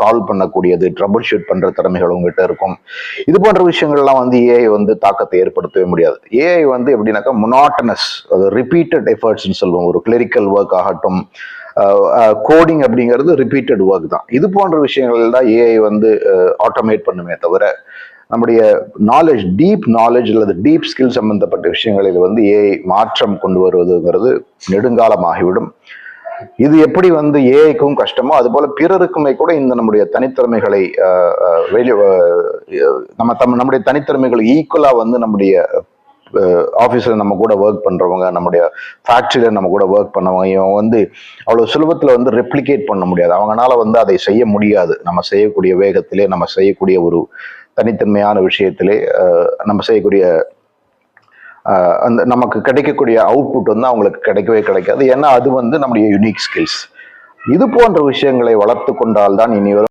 Solve பண்ணக்கூடியது trouble shoot பண்ற திறமைகள் உங்ககிட்ட இருக்கும். இது போன்ற விஷயங்கள்லாம் வந்து ஏஐ வந்து தாக்கத்தை ஏற்படுத்தவே முடியாது. ஏஐ வந்து எப்படின்னாக்கா மொனாட்டனஸ் அது ரிப்பீட்டட் எஃபர்ட்ஸ்னு சொல்லுவோம். ஒரு கிளரிக்கல் ஒர்க் ஆகட்டும் கோடிங் அப்படிங்கிறது ரிப்பீட்டட் ஒர்க் தான். இது போன்ற விஷயங்கள் தான் ஏஐ வந்து ஆட்டோமேட் பண்ணுமே தவிர நம்முடைய நாலேஜ் டீப் நாலேஜ் அல்லது டீப் ஸ்கில் சம்பந்தப்பட்ட விஷயங்களில் வந்து ஏஐ மாற்றம் கொண்டு வருவதுங்கிறது நெடுங்காலமாகிவிடும். இது எப்படி வந்து ஏஐக்கும் கஷ்டமோ அது போல பிறருக்குமே கூட இந்த நம்முடைய தனித்திறமைகளை வெளி நம்ம தம் நம்முடைய தனித்திறமைகள் ஈக்குவலா வந்து நம்முடைய ஆஃபீஸில் நம்ம கூட ஒர்க் பண்ணுறவங்க நம்முடைய ஃபேக்ட்ரியில் நம்ம கூட ஒர்க் பண்ணவங்க இவங்க வந்து அவ்வளோ சுலபத்தில் வந்து ரெப்ளிகேட் பண்ண முடியாது. அவங்களால வந்து அதை செய்ய முடியாது. நம்ம செய்யக்கூடிய வேகத்திலே நம்ம செய்யக்கூடிய ஒரு தனித்தன்மையான விஷயத்திலே நம்ம செய்யக்கூடிய அந்த நமக்கு கிடைக்கக்கூடிய அவுட்புட் வந்து அவங்களுக்கு கிடைக்கவே கிடைக்காது. ஏன்னா அது வந்து நம்முடைய யுனிக் ஸ்கில்ஸ் இது போன்ற விஷயங்களை வளர்த்து கொண்டால்தான் இனி வரும்.